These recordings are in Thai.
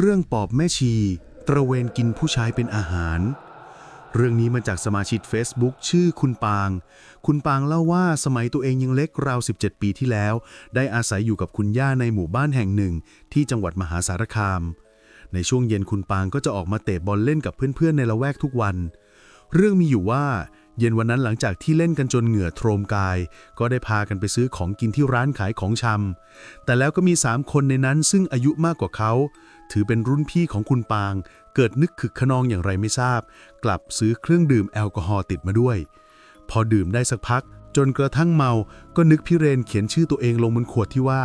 เรื่องปอบแม่ชี ตระเวนกินผู้ชายเป็นอาหาร เรื่องนี้มาจากสมาชิก Facebook ชื่อคุณปาง คุณปางเล่าว่าสมัยตัวเองยังเล็กราว 17 ปีที่แล้ว ได้อาศัยอยู่กับคุณย่าในหมู่บ้านแห่งหนึ่ง ที่จังหวัดมหาสารคาม ในช่วงเย็นคุณปางก็จะออกมาเตะบอลเล่นกับเพื่อนๆในละแวกทุกวัน เรื่องมีอยู่ว่าเย็นวันนั้นหลังจากที่เล่นกันจนเหงื่อโทรมกาย ก็ได้พากันไปซื้อของกินที่ร้านขายของชำแต่แล้วก็มีสามคนในนั้นซึ่งอายุมากกว่าเขา ถือเป็นรุ่นพี่ของคุณปาง เกิดนึกขึกขนองอย่างไรไม่ทราบ กลับซื้อเครื่องดื่มแอลกอฮอล์ติดมาด้วย พอดื่มได้สักพัก จนกระทั่งเมา ก็นึกพิเรนเขียนชื่อตัวเองลงบนขวดที่ว่า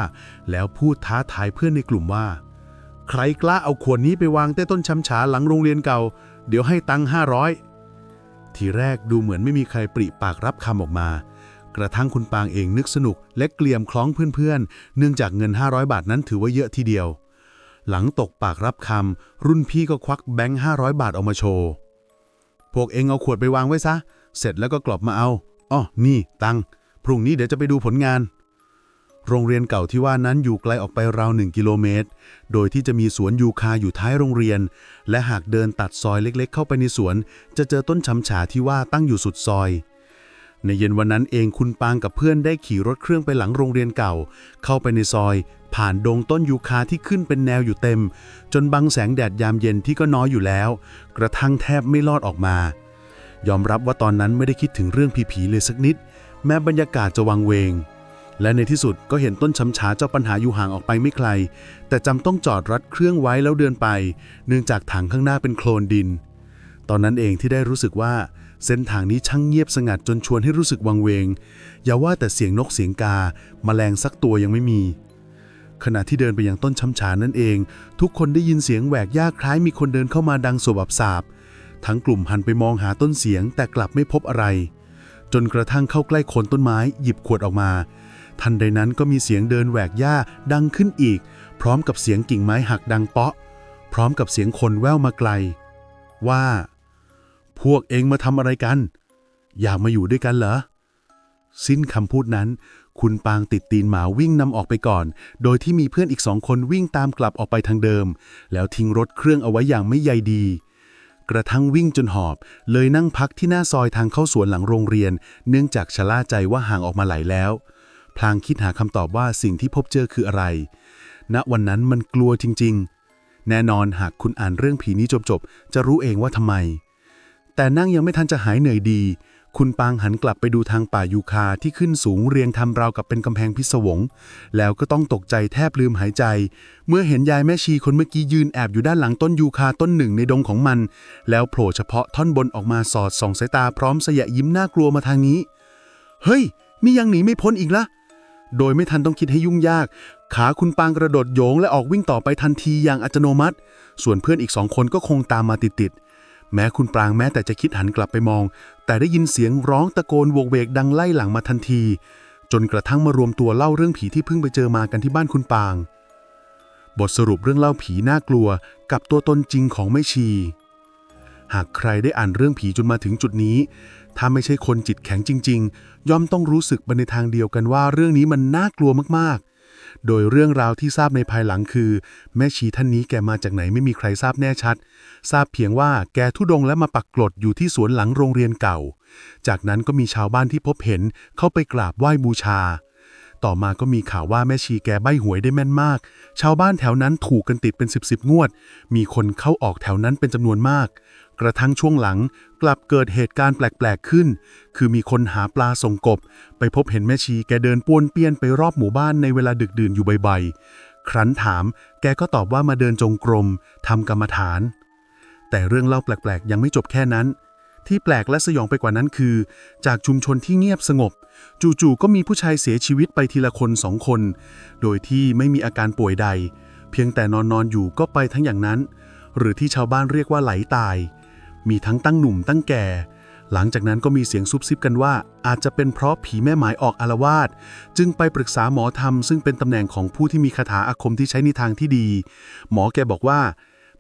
แล้วพูดท้าทายเพื่อนในกลุ่มว่า ใครกล้าเอาขวดนี้ไปวางใต้ต้นช้ำฉาหลังโรงเรียนเก่า เดี๋ยวให้ตังค์ห้าร้อยทีแรกดูเหมือนไม่มีใครปริปากรับคำออกมา กระทั่งคุณปางเองนึกสนุกและเกลียมคล้องเพื่อนๆ เนื่องจากเงิน 500 บาทนั้นถือว่าเยอะทีเดียว หลังตกปากรับคำ รุ่นพี่ก็ควักแบงค์500 บาทออกมาโชว์ พวกเองเอาขวดไปวางไว้ซะ เสร็จแล้วก็กลับมาเอาอ้อนี่ ตังพรุ่งนี้เดี๋ยวจะไปดูผลงาน โรงเรียนเก่าที่ว่านั้นอยู่ไกลออกไปราวหนึ่งกิโลเมตร โดยที่จะมีสวนยูคาอยู่ท้ายโรงเรียน และหากเดินตัดซอยเล็ก ๆ เข้าไปในสวน จะเจอต้นชำฉาที่ว่าตั้งอยู่สุดซอย ในเย็นวันนั้นเองคุณปางกับเพื่อนได้ขี่รถเครื่องไปหลังโรงเรียนเก่า เข้าไปในซอย ผ่านดงต้นยูคาที่ขึ้นเป็นแนวอยู่เต็ม จนบังแสงแดดยามเย็นที่ก็น้อยอยู่แล้ว กระทั่งแทบไม่รอดออกมา ยอมรับว่าตอนนั้นไม่ได้คิดถึงเรื่องผีๆเลยสักนิด แม้บรรยากาศจะวังเวง และในที่สุดก็เห็นต้นช้ำฉาเจ้าปัญหาอยู่ห่างออกไปไม่ไกล แต่จำต้องจอดรัดเครื่องไว้แล้วเดินไป เนื่องจากถังข้างหน้าเป็นโคลนดิน ตอนนั้นเองที่ได้รู้สึกว่า เส้นทางนี้ช่างเงียบสงัดจนชวนให้รู้สึกวังเวง อย่าว่าแต่เสียงนกเสียงกาแมลงสักตัวยังไม่มี ขณะที่เดินไปยังต้นช้ำฉานั่นเอง ทุกคนได้ยินเสียงแหวกหญ้าคล้ายมีคนเดินเข้ามาดังสวบสาบ ทั้งกลุ่มหันไปมองหาต้นเสียงแต่กลับไม่พบอะไร จนกระทั่งเข้าใกล้โคนต้นไม้หยิบขวดออกมา ทันใดนั้นก็มีเสียงเดินแหวกหญ้าดังขึ้นอีก พร้อมกับเสียงกิ่งไม้หักดังเปาะ พร้อมกับเสียงคนแว่วมาไกล ว่า พวกเองมาทำอะไรกัน อยากมาอยู่ด้วยกันเหรอ สิ้นคำพูดนั้น คุณปางติดตีนหมาวิ่งนำออกไปก่อน โดยที่มีเพื่อนอีกสองคนวิ่งตามกลับออกไปทางเดิม แล้วทิ้งรถเครื่องเอาไว้อย่างไม่ใยดี กระทั่งวิ่งจนหอบ เลยนั่งพักที่หน้าซอยทางเข้าสวนหลังโรงเรียน เนื่องจากชะล่าใจว่าห่างออกมาหลายแล้ว พลางคิดหาคำตอบว่าสิ่งที่พบเจอคืออะไร ณวันนั้นมันกลัวจริง ๆ แน่นอนหากคุณอ่านเรื่องผีนี้จบๆจะรู้เองว่าทำไม แต่นั่งยังไม่ทันจะหายเหนื่อยดี คุณปางหันกลับไปดูทางป่ายูคาที่ขึ้นสูงเรียงทำราวกับเป็นกำแพงพิศวง แล้วก็ต้องตกใจแทบลืมหายใจ เมื่อเห็นยายแม่ชีคนเมื่อกี้ยืนแอบอยู่ด้านหลังต้นยูคาต้นหนึ่งในดงของมัน แล้วโผล่เฉพาะท่อนบนออกมาสอดส่องสายตาพร้อมสยะยิ้มน่ากลัวมาทางนี้ เฮ้ย นี่ยังหนีไม่พ้นอีกละโดยไม่ทันต้องคิดให้ยุ่งยาก ขาคุณปางกระโดดโยงและออกวิ่งต่อไปทันทีอย่างอัตโนมัติ ส่วนเพื่อนอีกสองคนก็คงตามมาติดๆ แม้คุณปรางแม้แต่จะคิดหันกลับไปมอง แต่ได้ยินเสียงร้องตะโกนโวกเวกดังไล่หลังมาทันที จนกระทั่งมารวมตัวเล่าเรื่องผีที่เพิ่งไปเจอมากันที่บ้านคุณปาง บทสรุปเรื่องเล่าผีน่ากลัว กับตัวตนจริงของแม่ชี หากใครได้อ่านเรื่องผีจนมาถึงจุดนี้ ถ้าไม่ใช่คนจิตแข็งจริง ๆ ย่อมต้องรู้สึกไปในทางเดียวกันว่าเรื่องนี้มันน่ากลัวมากๆ โดยเรื่องราวที่ทราบในภายหลังคือ แม่ชีท่านนี้แกมาจากไหนไม่มีใครทราบแน่ชัด ทราบเพียงว่าแกทุดงและมาปักกลดอยู่ที่สวนหลังโรงเรียนเก่า จากนั้นก็มีชาวบ้านที่พบเห็นเข้าไปกราบไหว้บูชา ต่อมาก็มีข่าวว่าแม่ชีแกใบหวยได้แม่นมาก ชาวบ้านแถวนั้นถูกกันติดเป็นสิบสิบงวด มีคนเข้าออกแถวนั้นเป็นจำนวนมาก กระทั่งช่วงหลังกลับเกิดเหตุการณ์แปลก ๆ ขึ้น คือมีคนหาปลาส่งกบ ไปพบเห็นแม่ชีแกเดินป้วนเปี้ยนไปรอบหมู่บ้านในเวลาดึกดื่นอยู่บ่อยๆ ครั้นถาม แกก็ตอบว่ามาเดินจงกรมทำกรรมฐาน แต่เรื่องเล่าแปลก ๆ ยังไม่จบแค่นั้น ที่แปลกและสยองไปกว่านั้นคือ จากชุมชนที่เงียบสงบ จู่ๆก็มีผู้ชายเสียชีวิตไปทีละคนสองคน โดยที่ไม่มีอาการป่วยใด เพียงแต่นอนนอนอยู่ก็ไปทั้งอย่างนั้น หรือที่ชาวบ้านเรียกว่าไหลตาย มีทั้งตั้งหนุ่มตั้งแก่ หลังจากนั้นก็มีเสียงซุบซิบกันว่า อาจจะเป็นเพราะผีแม่หมายออกอารวาสจึงไปปรึกษาหมอธรรมซึ่งเป็นตำแหน่งของผู้ที่มีคาถาอาคมที่ใช้ในทางที่ดี หมอแกบอกว่า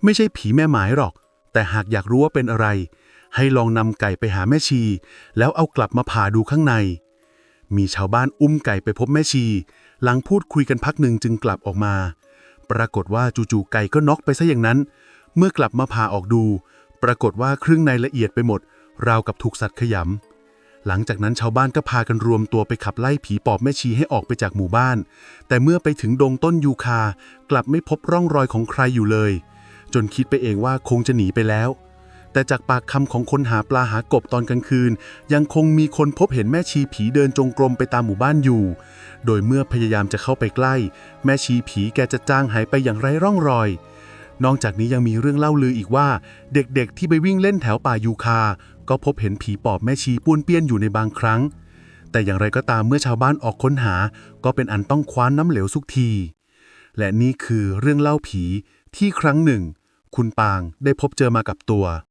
ไม่ใช่ผีแม่หมายหรอก แต่หากอยากรู้ว่าเป็นอะไร ให้ลองนำไก่ไปหาแม่ชี แล้วเอากลับมาผ่าดูข้างใน มีชาวบ้านอุ้มไก่ไปพบแม่ชี หลังพูดคุยกันพักหนึ่งจึงกลับออกมา ปรากฏว่าจู่ๆไก่ก็น็อกไปซะอย่างนั้น เมื่อกลับมาผ่าออกดู ปรากฏว่าเครื่องในละเอียดไปหมด ราวกับถูกสัตว์ขยำหลังจากนั้นชาวบ้านก็พากันรวมตัวไปขับไล่ผีปอบแม่ชีให้ออกไปจากหมู่บ้าน แต่เมื่อไปถึงดงต้นยูคากลับไม่พบร่องรอยของใครอยู่เลย จนคิดไปเองว่าคงจะหนีไปแล้ว แต่จากปากคำของคนหาปลาหากบตอนกลางคืน ยังคงมีคนพบเห็นแม่ชีผีเดินจงกรมไปตามหมู่บ้านอยู่ โดยเมื่อพยายามจะเข้าไปใกล้ แม่ชีผีแกจะจางหายไปอย่างไร้ร่องรอย นอกจากนี้ยังมีเรื่องเล่าลืออีกว่า เด็กๆที่ไปวิ่งเล่นแถวป่ายูคา ก็พบเห็นผีปอบแม่ชีป้วนเปี้ยนอยู่ในบางครั้ง แต่อย่างไรก็ตามเมื่อชาวบ้านออกค้นหา ก็เป็นอันต้องคว้านน้ำเหลวสุกที และนี่คือเรื่องเล่าผีที่ครั้งหนึ่ง คุณปางได้พบเจอมากับตัว